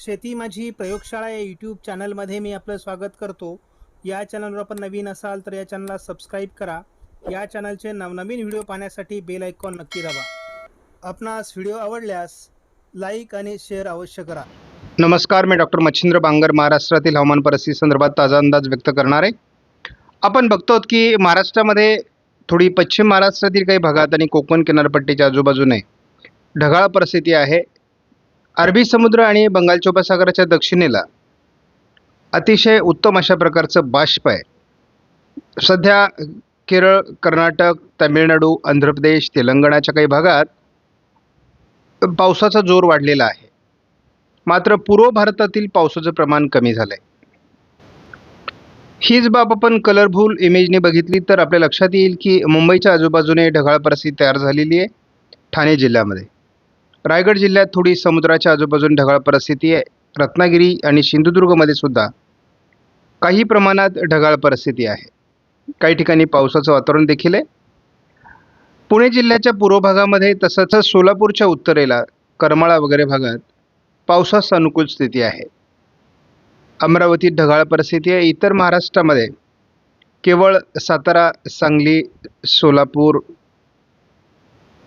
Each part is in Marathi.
शेती माझी प्रयोगशाळा या यूट्यूब चॅनलमध्ये मी आपलं स्वागत करतो. या चॅनलवर आपण नवीन असाल तर या चॅनलला सबस्क्राईब करा. या चॅनलचे नवनवीन व्हिडिओ पाहण्यासाठी बेल आयकॉन नक्की दाबा. आपणास व्हिडिओ आवडल्यास लाईक आणि शेअर अवश्य करा. नमस्कार मी डॉक्टर मच्छिंद्र बांगर महाराष्ट्रातील हवामान परिस्थिती संदर्भात ताजा अंदाज व्यक्त करणार. आहे आपण बघतो आहोत की महाराष्ट्रामध्ये थोडी पश्चिम महाराष्ट्रातील काही भागात आणि कोकण किनारपट्टीच्या आजूबाजूने ढगाळ परिस्थिती आहे. अरबी समुद्र आणि बंगालच्या उपसागराच्या दक्षिणेला अतिशय उत्तम अशा प्रकारचं बाष्प आहे. सध्या केरळ कर्नाटक तामिळनाडू आंध्र प्रदेश तेलंगणाच्या काही भागात पावसाचा जोर वाढलेला आहे. मात्र पूर्व भारतातील पावसाचं प्रमाण कमी झालं आहे हीच बाब आपण कलरफुल इमेजने बघितली तर आपल्या लक्षात येईल की मुंबईच्या आजूबाजूने ढगाळ परिस्थिती तयार झालेली आहे ठाणे जिल्ह्यामध्ये. रायगड जिल्ह्यात थोडी समुद्राच्या आजूबाजून ढगाळ परिस्थिती आहे. रत्नागिरी आणि सिंधुदुर्गमध्ये सुद्धा काही प्रमाणात ढगाळ परिस्थिती आहे. काही ठिकाणी पावसाचं वातावरण देखील आहे. पुणे जिल्ह्याच्या पूर्व भागामध्ये तसंच सोलापूरच्या उत्तरेला करमाळा वगैरे भागात पावसास अनुकूल स्थिती आहे. अमरावतीत ढगाळ परिस्थिती आहे. इतर महाराष्ट्रामध्ये केवळ सातारा सांगली सोलापूर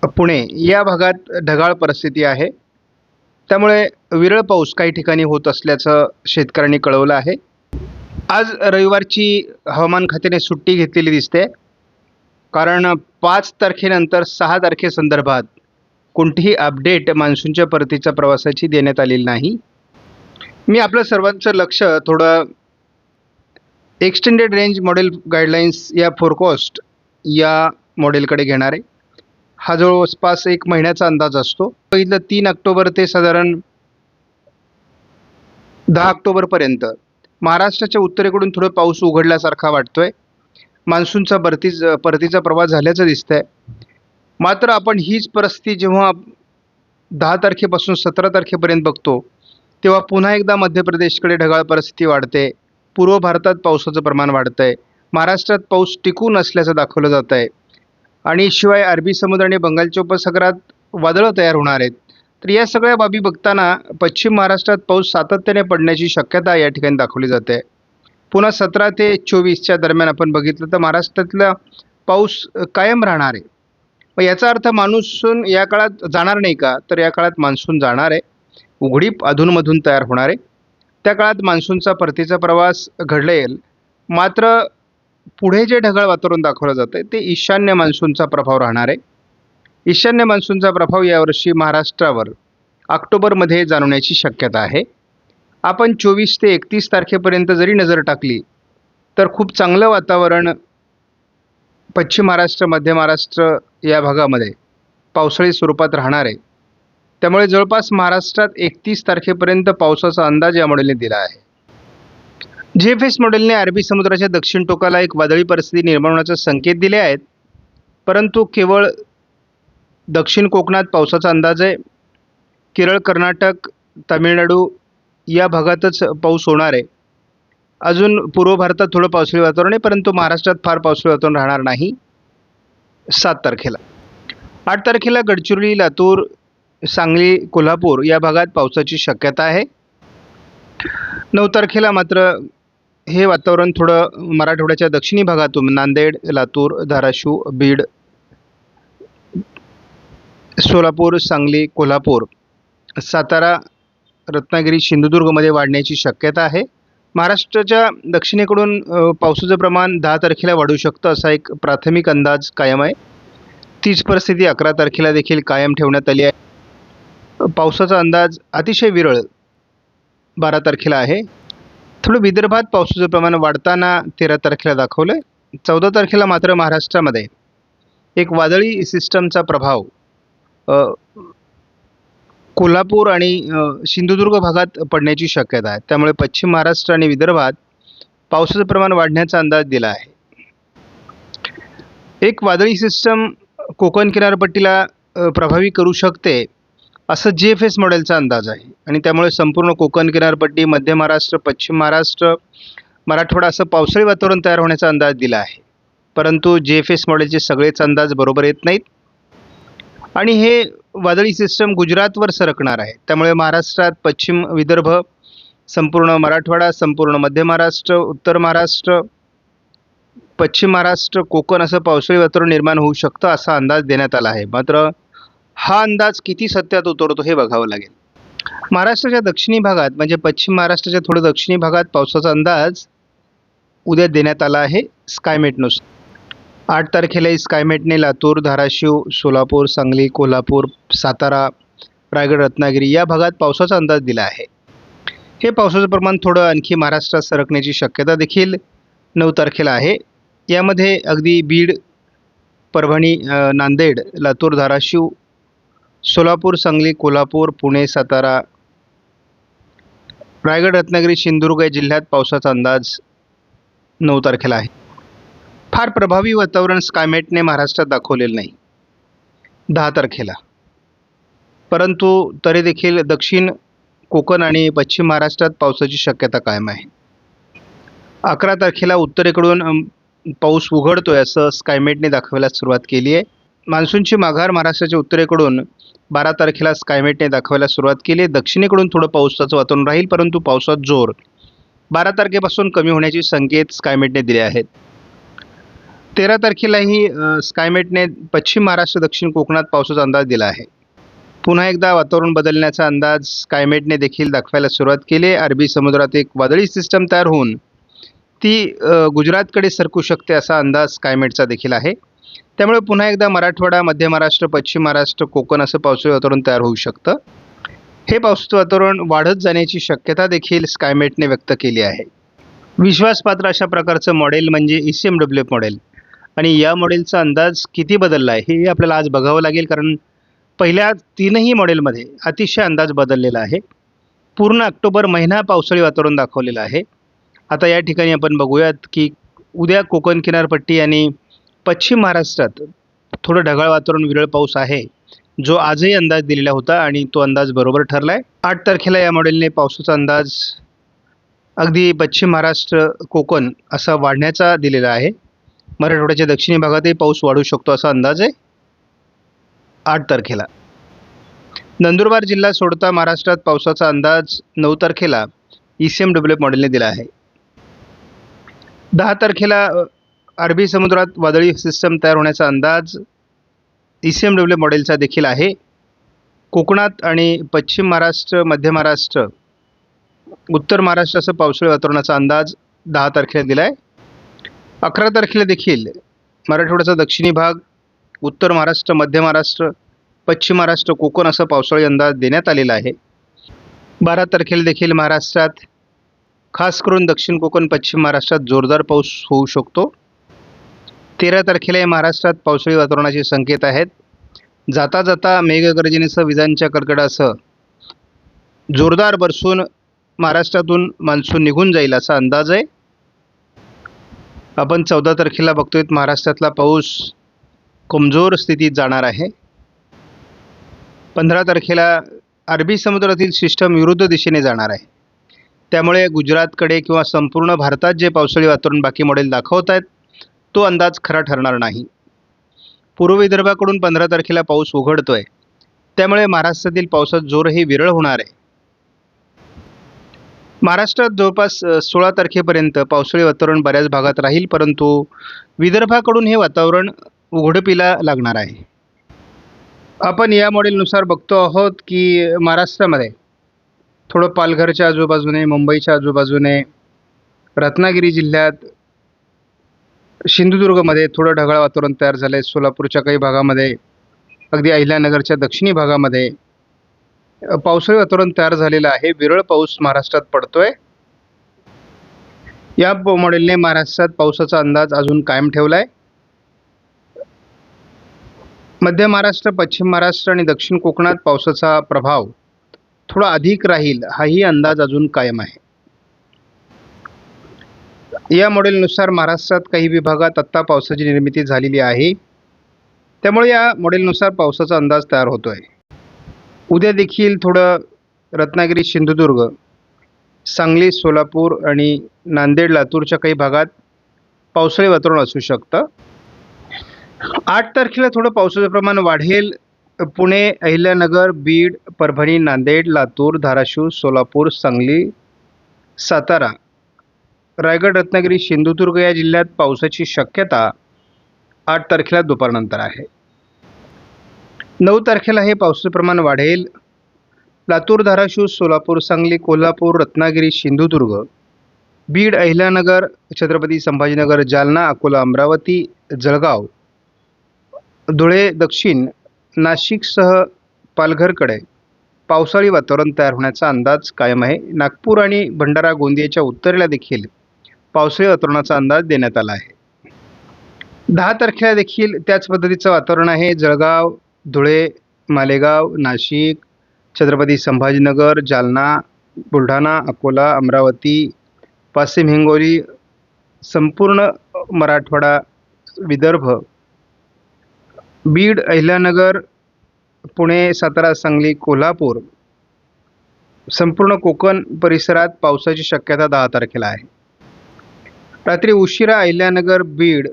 पुणे या भागात ढगाळ परिस्थिती आहे. त्यामुळे विरळ पाऊस काही ठिकाणी होत असल्याचं शेतकऱ्यांनी कळवलं आहे. आज रविवारची हवामान खात्याने सुट्टी घेतलेली दिसते. कारण पाच तारखेनंतर सहा तारखेसंदर्भात कोणतीही अपडेट मान्सूनच्या परतीच्या प्रवासाची देण्यात आलेली नाही. मी आपलं सर्वांचं लक्ष थोडं एक्सटेंडेड रेंज मॉडेल गाईडलाईन्स या फोरकॉस्ट या मॉडेलकडे घेणार आहे. हा जवळपास एक महिन्याचा अंदाज असतो. बघितलं तीन ऑक्टोबर ते साधारण दहा ऑक्टोबरपर्यंत महाराष्ट्राच्या उत्तरेकडून थोडं पाऊस उघडल्यासारखा वाटतोय. मान्सूनचा भरतीच परतीचा प्रवास झाल्याचं दिसतंय. मात्र आपण हीच परिस्थिती जेव्हा दहा तारखेपासून सतरा तारखेपर्यंत बघतो तेव्हा पुन्हा एकदा मध्य प्रदेशकडे ढगाळ परिस्थिती वाढते. पूर्व भारतात पावसाचं प्रमाण वाढतं आहे महाराष्ट्रात पाऊस टिकून असल्याचं दाखवलं जात आहे आणि शिवाय अरबी समुद्र आणि बंगालच्या उपसागरात वादळं तयार होणार आहेत. तर या सगळ्या बाबी बघताना पश्चिम महाराष्ट्रात पाऊस सातत्याने पडण्याची शक्यता या ठिकाणी दाखवली जाते. पुन्हा सतरा ते चोवीसच्या दरम्यान आपण बघितलं तर महाराष्ट्रातला पाऊस कायम राहणार आहे. मग याचा अर्थ मान्सून या काळात जाणार नाही का? तर या काळात मान्सून जाणार आहे. उघडीप अधूनमधून तयार होणार आहे. त्या काळात मान्सूनचा परतीचा प्रवास घडलेल. मात्र पुढे जे ढगाळ वातावरण दाखवलं जातं आहे ते ईशान्य मान्सूनचा प्रभाव राहणार आहे. ईशान्य मान्सूनचा प्रभाव यावर्षी महाराष्ट्रावर ऑक्टोबरमध्ये जाणवण्याची शक्यता आहे. आपण चोवीस ते एकतीस तारखेपर्यंत जरी नजर टाकली तर खूप चांगलं वातावरण पश्चिम महाराष्ट्र मध्य महाराष्ट्र या भागामध्ये पावसाळी स्वरूपात राहणार आहे. त्यामुळे जवळपास महाराष्ट्रात एकतीस तारखेपर्यंत पावसाचा अंदाज या मॉडेलने दिला आहे. जी एफ एस मॉडेलने अरबी समुद्राच्या दक्षिण टोकाला एक वादळी परिस्थिती निर्माण होण्याचे संकेत दिले आहेत. परंतु केवळ दक्षिण कोकणात पावसाचा अंदाज आहे. केरळ कर्नाटक तामिळनाडू या भागातच पाऊस होणार आहे. अजून पूर्व भारतात थोडं पावसाळी वातावरण आहे परंतु महाराष्ट्रात फार पावसाळी वातावरण राहणार नाही. सात तारखेला. आठ तारखेला गडचिरोली लातूर सांगली कोल्हापूर या भागात पावसाची शक्यता आहे. नऊ तारखेला मात्र हे वातावरण थोडं मराठवाड्याच्या दक्षिणी भागातून नांदेड लातूर धाराशिव बीड सोलापूर सांगली कोल्हापूर सातारा रत्नागिरी सिंधुदुर्गमध्ये वाढण्याची शक्यता आहे. महाराष्ट्राच्या दक्षिणेकडून पावसाचं प्रमाण दहा तारखेला वाढू शकतं असा एक प्राथमिक अंदाज कायम आहे. तीच परिस्थिती अकरा तारखेला देखील कायम ठेवण्यात आली आहे. पावसाचा अंदाज अतिशय विरळ बारा तारखेला आहे. थोडं विदर्भात पावसाचं प्रमाण वाढताना तेरा तारखेला दाखवलं आहे चौदा तारखेला मात्र महाराष्ट्रामध्ये एक वादळी सिस्टमचा प्रभाव कोल्हापूर आणि सिंधुदुर्ग भागात पडण्याची शक्यता आहे. त्यामुळे पश्चिम महाराष्ट्र आणि विदर्भात पावसाचं प्रमाण वाढण्याचा अंदाज दिला आहे. एक वादळी सिस्टम कोकण किनारपट्टीला प्रभावी करू शकते असं जी एफ एस मॉडेलचा अंदाज आहे. आणि त्यामुळे संपूर्ण कोकण किनारपट्टी मध्य महाराष्ट्र पश्चिम महाराष्ट्र मराठवाडा असं पावसाळी वातावरण तयार होण्याचा अंदाज दिला आहे. परंतु जे एफ एस मॉडेलचे सगळेच अंदाज बरोबर येत नाहीत. आणि हे वादळी सिस्टम गुजरातवर सरकणार आहे. त्यामुळे महाराष्ट्रात पश्चिम विदर्भ संपूर्ण मराठवाडा संपूर्ण मध्य महाराष्ट्र उत्तर महाराष्ट्र पश्चिम महाराष्ट्र कोकण असं पावसाळी वातावरण निर्माण होऊ शकतं असा अंदाज देण्यात आला आहे. मात्र हा अंदाज किती सत्यात उतरतो हे बघावं लागेल. महाराष्ट्राच्या दक्षिणी भागात म्हणजे पश्चिम महाराष्ट्राच्या थोडं दक्षिणी भागात पावसाचा अंदाज उद्या देण्यात आला आहे स्कायमेटनुसार. आठ तारखेला स्कायमेटने लातूर धाराशिव सोलापूर सांगली कोल्हापूर सातारा रायगड रत्नागिरी या भागात पावसाचा अंदाज दिला आहे. हे पावसाचं प्रमाण थोडं आणखी महाराष्ट्रात सरकण्याची शक्यता देखील नऊ तारखेला आहे. यामध्ये अगदी बीड परभणी नांदेड लातूर धाराशिव सोलापूर सांगली कोल्हापूर पुणे सातारा रायगड रत्नागिरी सिंधुदुर्ग या जिल्ह्यात पावसाचा अंदाज नऊ तारखेला आहे. फार प्रभावी वातावरण स्कायमेटने महाराष्ट्रात दाखवलेलं नाही. दहा तारखेला. परंतु तरी देखील दक्षिण कोकण आणि पश्चिम महाराष्ट्रात पावसाची शक्यता कायम आहे. अकरा तारखेला उत्तरेकडून पाऊस उघडतोय असं स्कायमेटने दाखवायला सुरुवात केली आहे. मान्सूनची माघार महाराष्ट्राच्या उत्तरेकडून बारा तारखेला स्कायमेटने दाखवायला सुरुवात केली. आहे दक्षिणेकडून थोडं पावसाचं वातावरण राहील परंतु पावसात जोर. बारा तारखेपासून कमी होण्याचे संकेत स्कायमेटने दिले आहेत. तेरा तारखेलाही स्कायमेटने पश्चिम महाराष्ट्र दक्षिण कोकणात पावसाचा अंदाज दिला आहे. पुन्हा एकदा वातावरण बदलण्याचा अंदाज स्कायमेटने देखील दाखवायला सुरुवात केली. आहे अरबी समुद्रात एक वादळी सिस्टम तयार होऊन ती गुजरातकडे सरकू शकते असा अंदाज स्कायमेटचा देखील आहे. त्यामुळे पुन्हा एकदा मराठवाडा मध्य महाराष्ट्र पश्चिम महाराष्ट्र कोकण असं पावसाळी वातावरण तयार होऊ शकतं. हे पावसाचं वातावरण वाढत जाण्याची शक्यता देखील स्कायमेटने व्यक्त केली आहे. विश्वासपात्र अशा प्रकारचं मॉडेल म्हणजे E C M W model आणि या मॉडेलचा अंदाज किती बदलला आहे हे आपल्याला आज बघावं लागेल कारण पहिल्या तीनही मॉडेलमध्ये अतिशय अंदाज बदललेला आहे. पूर्ण ऑक्टोबर महिना पावसाळी वातावरण दाखवलेलं आहे. आता या ठिकाणी आपण बघूयात की उद्या कोकण किनारपट्टी आणि पश्चिम महाराष्ट्रात थोडं ढगाळ वातावरण विरळ पाऊस आहे. जो आजही अंदाज दिलेला होता आणि तो अंदाज बरोबर ठरला आहे आठ तारखेला या मॉडेलने पावसाचा अंदाज अगदी पश्चिम महाराष्ट्र कोकण असा वाढण्याचा दिलेला आहे. मराठवाड्याच्या दक्षिणी भागातही पाऊस वाढू शकतो असा अंदाज आहे. आठ तारखेला. नंदुरबार जिल्हा सोडता महाराष्ट्रात पावसाचा अंदाज नऊ तारखेला ई सी एम डब्ल्यू मॉडेलने दिला आहे. दहा तारखेला अरबी समुद्रात वादळी सिस्टम तयार होण्याचा अंदाज ई सी एम डब्ल्यू मॉडेलचा देखील आहे. कोकणात आणि पश्चिम महाराष्ट्र मध्य महाराष्ट्र उत्तर महाराष्ट्र असं पावसाळी वातावरणाचा अंदाज दहा तारखेला दिला आहे अकरा तारखेला देखील मराठवाड्याचा दक्षिणी भाग उत्तर महाराष्ट्र मध्य महाराष्ट्र पश्चिम महाराष्ट्र कोकण असा पावसाळी अंदाज देण्यात आलेला आहे. बारा तारखेला देखील महाराष्ट्रात खास करून दक्षिण कोकण पश्चिम महाराष्ट्रात जोरदार पाऊस होऊ शकतो. तेरा तारखेला महाराष्ट्रात पावसाळी वातावरणाचे संकेत आहेत. जाता जाता मेघगर्जनेसह विजांच्या कडकडासह जोरदार बरसून महाराष्ट्रातून मान्सून निघून जाईल असा अंदाज आहे. आपण चौदा तारखेला बघतोय महाराष्ट्रातला पाऊस कमजोर स्थितीत जाणार आहे. पंधरा तारखेला अरबी समुद्रातील सिस्टम विरुद्ध दिशेने जाणार आहे. त्यामुळे गुजरातकडे किंवा संपूर्ण भारतात जे पावसाळी वातावरण बाकी मॉडेल दाखवत आहेत तो अंदाज खरा ठरणार नाही. पूर्व विदर्भाकडून पंधरा तारखेला पाऊस उघडतोय. त्यामुळे महाराष्ट्रातील पावसात जोरही विरळ होणार आहे. महाराष्ट्रात जवळपास सोळा तारखेपर्यंत पावसाळी वातावरण बऱ्याच भागात राहील परंतु विदर्भाकडून हे वातावरण उघडपीला लागणार आहे. आपण या मॉडेलनुसार बघतो आहोत की महाराष्ट्रामध्ये थोडं पालघरच्या आजूबाजूने मुंबईच्या आजूबाजूने रत्नागिरी जिल्ह्यात सिंधुदुर्गमध्ये थोडं ढगाळ वातावरण तयार झालं आहे सोलापूरच्या काही भागामध्ये अगदी अहिल्यानगरच्या दक्षिणी भागामध्ये पावसाळी वातावरण तयार झालेलं आहे. विरळ पाऊस महाराष्ट्रात पडतोय. या मॉडेलने महाराष्ट्रात पावसाचा अंदाज अजून कायम ठेवला आहे मध्य महाराष्ट्र पश्चिम महाराष्ट्र आणि दक्षिण कोकणात पावसाचा प्रभाव थोडा अधिक राहील हाही अंदाज अजून कायम आहे. या मॉडेलनुसार महाराष्ट्रात काही विभागात आत्ता पावसाची निर्मिती झालेली आहे. त्यामुळे या मॉडेलनुसार पावसाचा अंदाज तयार होतो आहे उद्या देखील थोडं रत्नागिरी सिंधुदुर्ग सांगली सोलापूर आणि नांदेड लातूरच्या काही भागात पावसाळी वातावरण असू शकतं. आठ तारखेला थोडं पावसाचं प्रमाण वाढेल. पुणे अहिल्यानगर बीड परभणी नांदेड लातूर धाराशिव सोलापूर सांगली सातारा रायगड रत्नागिरी सिंधुदुर्ग या जिल्ह्यात पावसाची शक्यता आठ तारखेला दुपारनंतर आहे. नऊ तारखेला हे पावसाचं प्रमाण वाढेल. लातूर धाराशिव सोलापूर सांगली कोल्हापूर रत्नागिरी सिंधुदुर्ग बीड अहिल्यानगर छत्रपती संभाजीनगर जालना अकोला अमरावती जळगाव धुळे दक्षिण नाशिकसह पालघरकडे पावसाळी वातावरण तयार होण्याचा अंदाज कायम आहे. नागपूर आणि भंडारा गोंदियाच्या उत्तरेला देखील पावसाळी वातावरणाचा अंदाज देण्यात आला आहे. दहा तारखेला देखील त्याच पद्धतीचं वातावरण आहे. जळगाव धुळे मालेगाव नाशिक छत्रपती संभाजीनगर जालना बुलढाणा अकोला अमरावती वाशिम हिंगोली संपूर्ण मराठवाडा विदर्भ बीड अहिल्यानगर पुणे सातारा सांगली कोल्हापूर संपूर्ण कोकण परिसरात पावसाची शक्यता दहा तारखेला आहे. रात्री उशिरा अहिल्यानगर बीड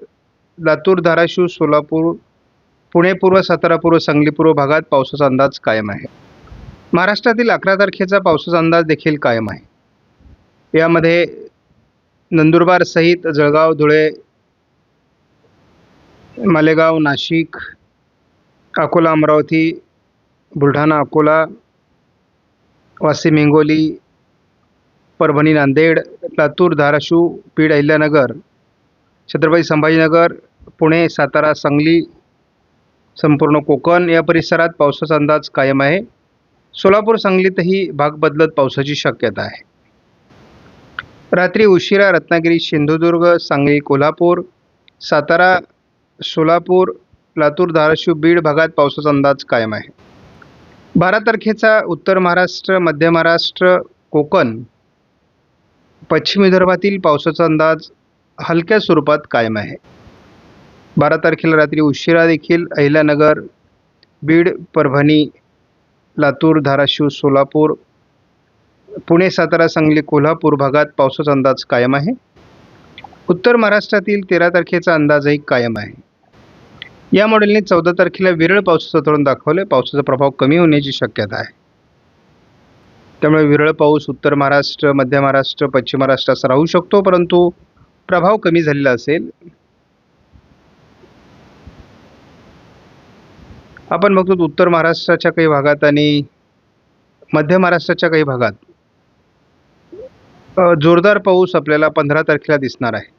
लातूर धाराशिव सोलापूर पुणे पूर्व सातारा पूर्व सांगली पूर्व भागात पावसाचा अंदाज कायम आहे. महाराष्ट्रातील अकरा तारखेचा पावसाचा अंदाज देखील कायम आहे. यामध्ये नंदुरबार सहित जळगाव धुळे मालेगाव नाशिक अकोला अमरावती बुलढाणा अकोला वाशिम हिंगोली परभणी नांदेड लातूर धाराशिव बीड अहिल्यानगर छत्रपती संभाजीनगर पुणे सातारा सांगली संपूर्ण कोकण या परिसरात पावसाचा अंदाज कायम आहे. सोलापूर सांगलीतही भाग बदलत पावसाची शक्यता आहे. रात्री उशिरा रत्नागिरी सिंधुदुर्ग सांगली कोल्हापूर सातारा सोलापूर लातूर धाराशिव बीड भागात पावसाचा अंदाज कायम आहे. बारा तारखेचा उत्तर महाराष्ट्र मध्य महाराष्ट्र कोकण पश्चिम विदर्भातील पावसाचा अंदाज हलक्या स्वरूपात कायम आहे. बारा तारखेला रात्री उशिरा देखील अहिल्यानगर बीड परभणी लातूर धाराशिव सोलापूर पुणे सातारा सांगली कोल्हापूर भागात पावसाचा अंदाज कायम आहे. उत्तर महाराष्ट्रातील तेरा तारखेचा अंदाजही कायम आहे. या मॉडेलने चौदा तारखेला विरळ पावसाचं तळून दाखवलं पावसाचा प्रभाव कमी होण्याची शक्यता आहे. त्यामुळे विरळ पाऊस उत्तर महाराष्ट्र मध्य महाराष्ट्र पश्चिम महाराष्ट्र असा राहू शकतो परंतु प्रभाव कमी झालेला असेल. आपण बघतो उत्तर महाराष्ट्राच्या काही भागात आणि मध्य महाराष्ट्राच्या काही भागात जोरदार पाऊस आपल्याला पंधरा तारखेला दिसणार आहे.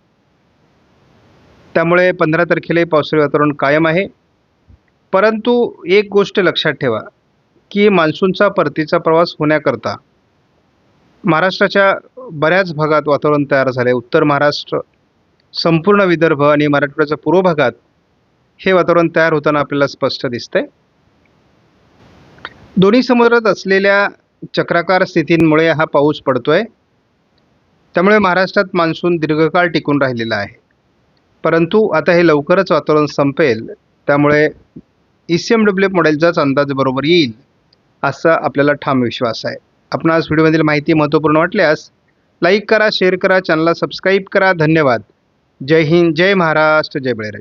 त्यामुळे पंधरा तारखेलाही पावसाळी वातावरण कायम आहे. परंतु एक गोष्ट लक्षात ठेवा की मान्सूनचा परतीचा प्रवास होण्याकरता महाराष्ट्राच्या बऱ्याच भागात वातावरण तयार झाले. आहे उत्तर महाराष्ट्र संपूर्ण विदर्भ आणि मराठवाड्याच्या पूर्व भागात हे वातावरण तयार होताना आपल्याला स्पष्ट दिसतंय. दोन्ही समुद्रात असलेल्या चक्राकार स्थितींमुळे हा पाऊस पडतोय. त्यामुळे महाराष्ट्रात मान्सून दीर्घकाळ टिकून राहिलेला आहे. परंतु आता हे लवकरच वातावरण संपेल. त्यामुळे ई सी एम डब्ल्यू मॉडेलचाच अंदाज बरोबर येईल. असा आपल्याला ठाम विश्वास आहे. आपणास व्हिडिओमधील माहिती महत्त्वपूर्ण वाटल्यास लाईक करा शेअर करा चॅनलला सबस्क्राईब करा. धन्यवाद. जय हिंद जय महाराष्ट्र जय बळीराजा.